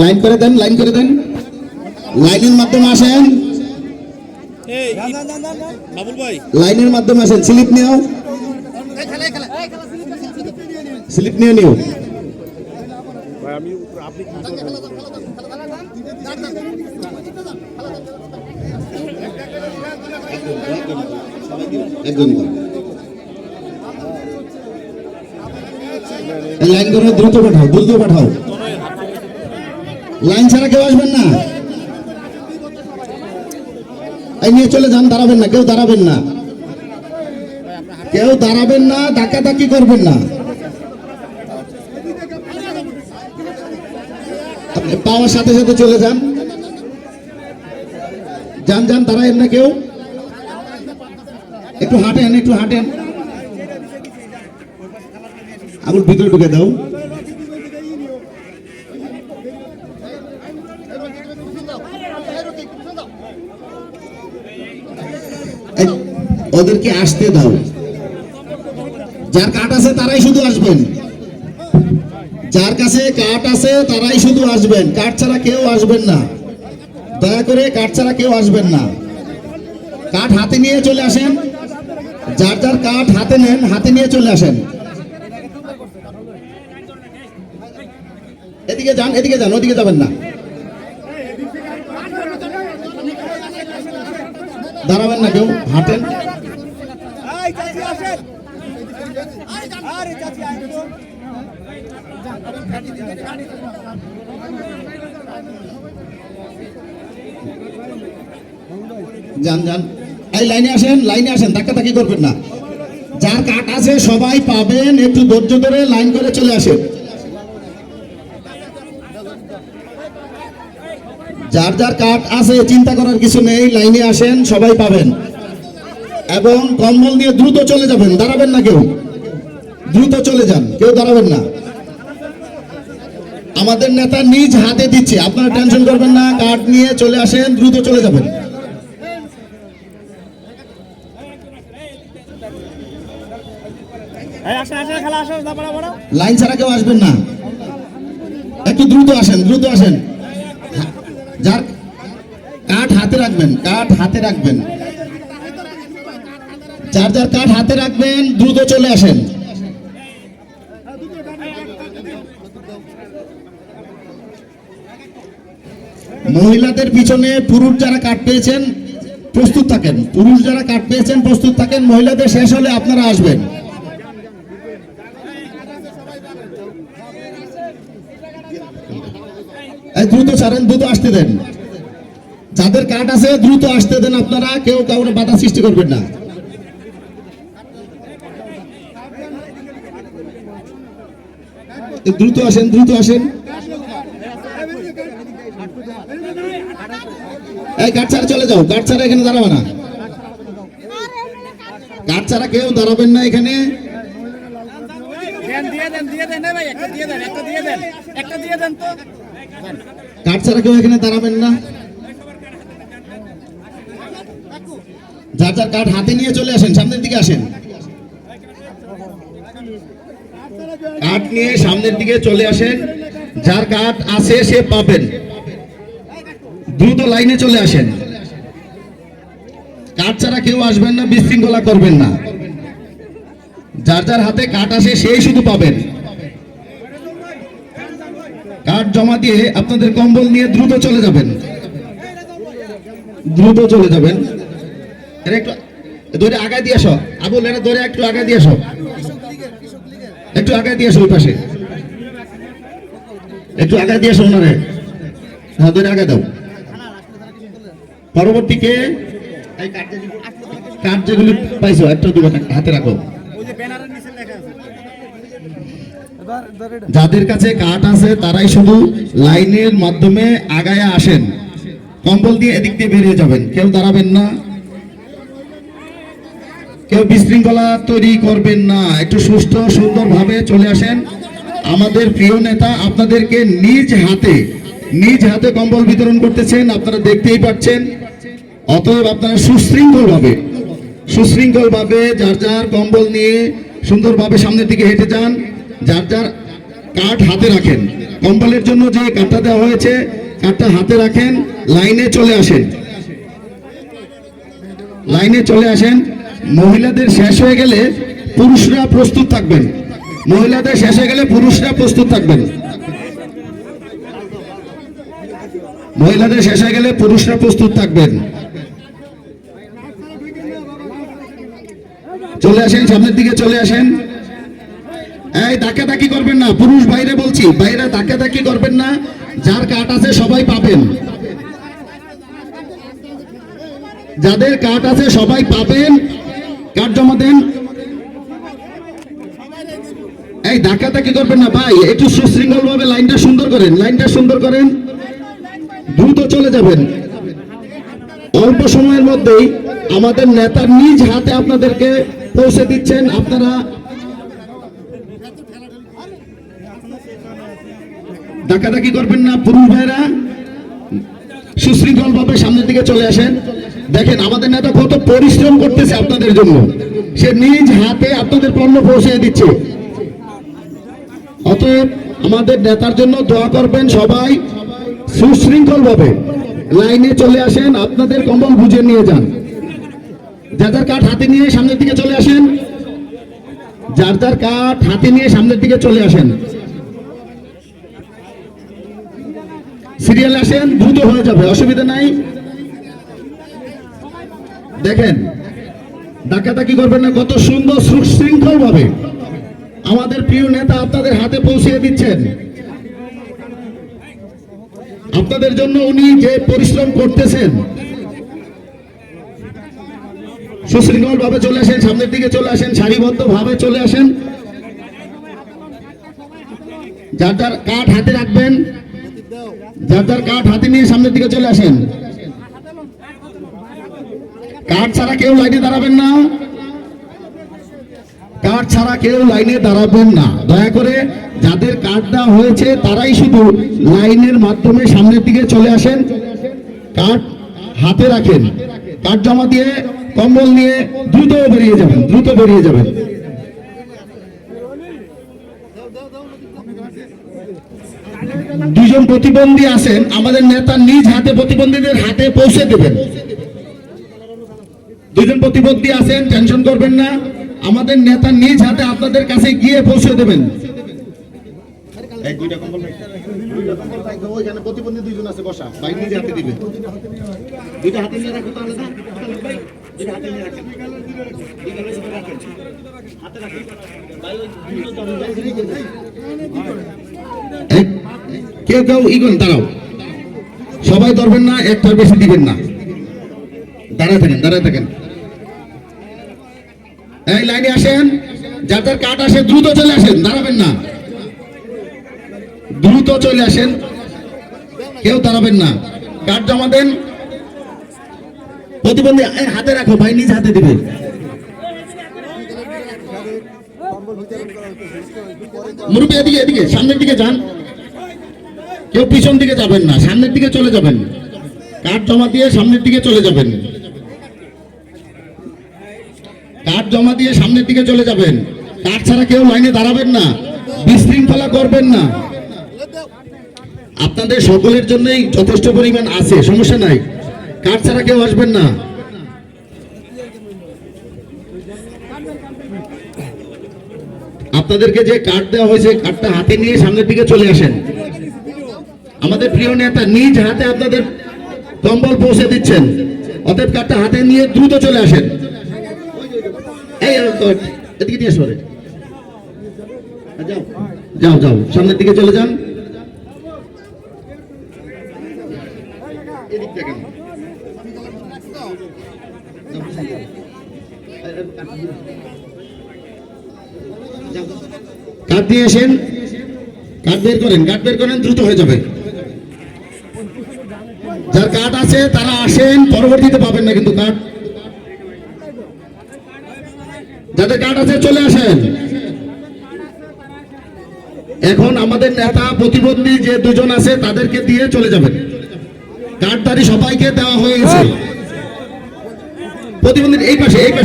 Line করে দেন line করে দেন। লাইনের মাধ্যমে আসেন। লাইনের মাধ্যমে আসেন। স্লিপ নিও স্লিপ নিয়ে নিও। একজন এই লাইন করে দ্রুত পাঠাও দ্রুত পাঠাও। লাইন ছাড়া কেউ আসবেন না? এই নিয়ে চলে যান, দাঁড়াবেন না, কেউ দাঁড়াবেন না। কেউ দাঁড়াবেন না ধাক্কা ধাক্কি করবেন না। পাওয়ার সাথে সাথে চলে যান। যান যান, দাঁড়ায়েন না কেউ। একটু হাঁটেন একটু হাঁটেন। আগুন ভিতরে ঢুকে দাও। ওদেরকে আসতে দাও। যার কাঠ আছে তারাই শুধু আসবেন। যার কাছে কাঠ আছে তারাই শুধু আসবেন। কাঠ ছাড়া কেউ আসবেন না। দয়া করে কাঠ ছাড়া কেউ আসবেন না। কাঠ হাতে নিয়ে চলে আসেন। যার যার কাঠ হাতে নেন, হাতে নিয়ে চলে আসেন। এদিকে যান এদিকে যান, ওদিকে যাবেন না। দাঁড়াবেন না কেউ, হাঁটেন। যান যান। এই লাইনে আসেন লাইনে আসেন ধাক্কা ধাক্কি করবেন না। যার কাঠ আছে, সবাই পাবেন, একটু ধৈর্য ধরে লাইন করে চলে আসেন। যার যার কাঠ আছে চিন্তা করার কিছু নেই লাইনে আসেন সবাই পাবেন। এবং কম্বল নিয়ে দ্রুত চলে যাবেন। দাঁড়াবেন না কেউ। দ্রুত চলে যান কেউ দাঁড়াবেন না। আমাদের নেতা নিজ হাতে দিচ্ছে। আপনারা টেনশন করবেন না কাঠ নিয়ে চলে আসেন দ্রুত চলে যাবেন। লাইন ছাড়া কেউ আসবেন না। একটু দ্রুত আসেন দ্রুত আসেন। যার কাঠ হাতে রাখবেন, কাঠ হাতে রাখবেন। যার যার কাঠ হাতে রাখবেন, দ্রুত চলে আসেন। মহিলাদের পিছনে পুরুষ যারা কাঠ পেয়েছেন, প্রস্তুত থাকেন। পুরুষ যারা কাঠ পেয়েছেন, প্রস্তুত থাকেন। মহিলাদের শেষ হলে আপনারা আসবেন এই দ্রুত ছাড়েন দ্রুত আসতে দেন। যাদের কার্ড আছে, দ্রুত আসতে দেন আপনারা। কেউ কাউকে বাধা সৃষ্টি করবেন না। দ্রুত আসেন দ্রুত আসেন। এই কাঠ ছাড়া চলে যাও। কাঠ ছাড়া এখানে দাঁড়াবে না। কাঠ ছাড়া কেউ দাঁড়াবেন না এখানে। দিয়ে দেন দিয়ে দেন। একটা দিয়ে দেন, একটা দিয়ে দেন। একটা দিয়ে দেন তো। কাঠ ছাড়া কেউ এখানে দাঁড়াবেন না? যার যার কাঠ হাতে নিয়ে চলে আসেন, সামনের দিকে আসেন। কাঠ নিয়ে সামনের দিকে চলে আসেন। যার কাঠ আছে, সে পাবেন। দ্রুত লাইনে চলে আসেন। কাঠ ছাড়া কেউ আসবেন না, বিশৃঙ্খলা করবেন না। যার যার হাতে কাঠ আসে, সেই শুধু পাবেন। কার্ড জমা দিয়ে আপনাদের কম্বল নিয়ে দ্রুত চলে যাবেন। দ্রুত চলে যাবেন। একটু, ধরে আগায় দিয়ে আসো। আবুল, এরা ধরে একটু আগায় দিয়ে আসো। একটু আগায় দিয়ে আসো ওই পাশে। একটু আগায় দিয়ে আসো ওনারে। হ্যাঁ ধরে আগায় দাও। পরবর্তীকে কার্ড যেগুলি পাইছো, একটা দুটো হাতে রাখো ওই যে ব্যানারের নিচে লেখা আছে যাদের কাছে কাঠ আছে, তারাই শুধু লাইনের মাধ্যমে আগায় আসেন। কম্বল দিয়ে এদিক দিয়ে বেরিয়ে যাবেন। কেউ দাঁড়াবেন না। কেউ বিশৃঙ্খলা তৈরি করবেন না। একটু সুষ্ঠু সুন্দরভাবে চলে আসেন। আমাদের প্রিয় নেতা আপনাদেরকে নিজ হাতে নিজ হাতে কম্বল বিতরণ করতেছেন। আপনারা দেখতেই পাচ্ছেন। অতএব আপনারা সুশৃঙ্খল ভাবে সুশৃঙ্খল ভাবে যার যার কম্বল নিয়ে সুন্দরভাবে সামনের দিকে হেঁটে যান। যার যার কার্ড হাতে রাখেন। কম্পালের জন্য যে কার্ডটা দেওয়া হয়েছে, কার্ডটা হাতে রাখেন, লাইনে চলে আসেন। লাইনে চলে আসেন। মহিলাদের শেষ হয়ে গেলে পুরুষরা প্রস্তুত থাকবেন। মহিলাদের শেষ হয়ে গেলে পুরুষরা প্রস্তুত থাকবেন। মহিলাদের শেষ হয়ে গেলে পুরুষরা প্রস্তুত থাকবেন। চলে আসেন, সামনের দিকে চলে আসেন। এই ধাক্কা ধাক্কি করবেন না, পুরুষ বাইরে বলছি বাইরে ধাক্কা ধাক্কি করবেন না, যার কাট আছে সবাই পাবেন। যাদের কাট আছে সবাই পাবেন। কাট জমা দেন। এই ধাক্কা ধাক্কি করবেন না, ভাই, একটু সুশৃঙ্খল ভাবে লাইনটা সুন্দর করেন, লাইনটা সুন্দর করেন। দ্রুত চলে যাবেন। অল্প সময়ের মধ্যেই আমাদের নেতার নিজ হাতে আপনাদেরকে পৌঁছে দিচ্ছেন। আপনারা ডাকাডাকি করবেন না, পুরুষ ভাইরা। সুশৃঙ্খল ভাবে সামনের দিকে চলে আসেন। দেখেন, আমাদের নেতা কত পরিশ্রম করতেছে আপনাদের জন্য। সে নিজ হাতে আপনাদের পণ্য পৌঁছে দিচ্ছে। অতএব আমাদের নেতার জন্য দোয়া করবেন সবাই। সুশৃঙ্খল ভাবে লাইনে চলে আসেন, আপনাদের কম্বল বুঝে নিয়ে যান। যার যার কাঠ হাতে নিয়ে সামনের দিকে চলে আসেন, যার যার কাঠ হাতে নিয়ে সামনের দিকে চলে আসেন। সিরিয়াল আসেন, দ্রুত হয়ে যাবে, অসুবিধা নাই। দেখেন, ডাকাতাকি করবেন না, কত সুন্দর সুশৃঙ্খল ভাবে আমাদের প্রিয় নেতা আপনাদের হাতে পৌঁছিয়ে দিচ্ছেন। আপনাদের জন্য উনি যে পরিশ্রম করতেছেন সুশৃঙ্খল ভাবে চলে আসেন, সামনের দিকে চলে আসেন সারিবদ্ধ ভাবে চলে আসেন। যার যার কাঠ হাতে রাখবেন যার যার কাঠ হাতে নিয়ে সামনের দিকে চলে আসেন। কাঠ ছাড়া কেউ লাইনে দাঁড়াবেন না। কার্ড ছাড়া কেউ লাইনে দাঁড়াবেন না। দয়া করে যাদের কার্ড দেওয়া হয়েছে, তারাই শুধু লাইনের মাধ্যমে সামনের দিকে চলে আসেন। কার্ড হাতে রাখেন। কার্ড জমা দিয়ে কম্বল নিয়ে দ্রুত বেরিয়ে যাবেন, দ্রুত বেরিয়ে যাবেন। দুজন প্রতিবন্ধী আছেন আমাদের নেতা নিজ হাতে প্রতিবন্ধীদের হাতে পৌঁছে দেবেন দুজন প্রতিবন্ধী আছেন টেনশন করবেন না আমাদের নেতা নিজ হাতে আপনাদের কাছে গিয়ে পৌঁছে দেবেন প্রতিবন্ধী দুইজন আছে বসা, ভাই নিজে হাতে দিবে। দুইটা হাতে নিয়ে রাখো তাহলে কেউ কেউ ইগন দাঁড়াও। সবাই ধরবেন না, একটার বেশি দিবেন না। দাঁড়ায় থাকেন দাঁড়ায় থাকেন। এই লাইনে আসেন, যার কাট আসে, দ্রুত চলে আসেন, দাঁড়াবেন না। দ্রুত চলে আসেন, কেউ দাঁড়াবেন না। কাঠ জমা দেন প্রতিবন্ধী হাতে রাখো, ভাই নিজ হাতে দিবে। মুরব্বী, এদিকে এদিকে, সামনের দিকে যান। কেউ পিছন দিকে যাবেন না, সামনের দিকে চলে যাবেন। কাঠ জমা দিয়ে সামনের দিকে চলে যাবেন। কাঠ জমা দিয়ে সামনের দিকে চলে যাবেন। কাঠ ছাড়া কেউ লাইনে দাঁড়াবেন না, বিশৃঙ্খলা করবেন না। আপনাদের সকলের জন্যই যথেষ্ট পরিমাণ আছে, সমস্যা নাই। কাঠ ছাড়া কেউ আসবেন না? আপনাদেরকে যে কার্ড দেওয়া হয়েছে কার্ডটা হাতে নিয়ে সামনের দিকে চলে আসেন। আমাদের প্রিয় নেতা নিজ হাতে আপনাদের কম্বল পৌঁছে দিচ্ছেন। অতএব কার্ডটা হাতে নিয়ে দ্রুত চলে আসেন। এই এদিকে নিয়ে আসো রে। হ্যাঁ, যাও যাও যাও সামনের দিকে চলে যান। এদিক দেখেন কাঠ দিয়ে আসেন। কাঠ বের করেন, কাঠ বের করেন, দ্রুত হয়ে যাবে। যার কাঠ আছে, তারা আসেন, পরবর্তীতে পাবেন না কিন্তু কাঠ। যাদের কাঠ আছে, চলে আসেন। এখন আমাদের নেতা, প্রতিবন্ধী যে দুজন আছে, তাদেরকে দিয়ে চলে যাবেন। কাঠদারি সবাইকে দেওয়া হয়েছে। প্রতিবন্ধীর প্রতিবন্ধী এই পাশে এই পাশে।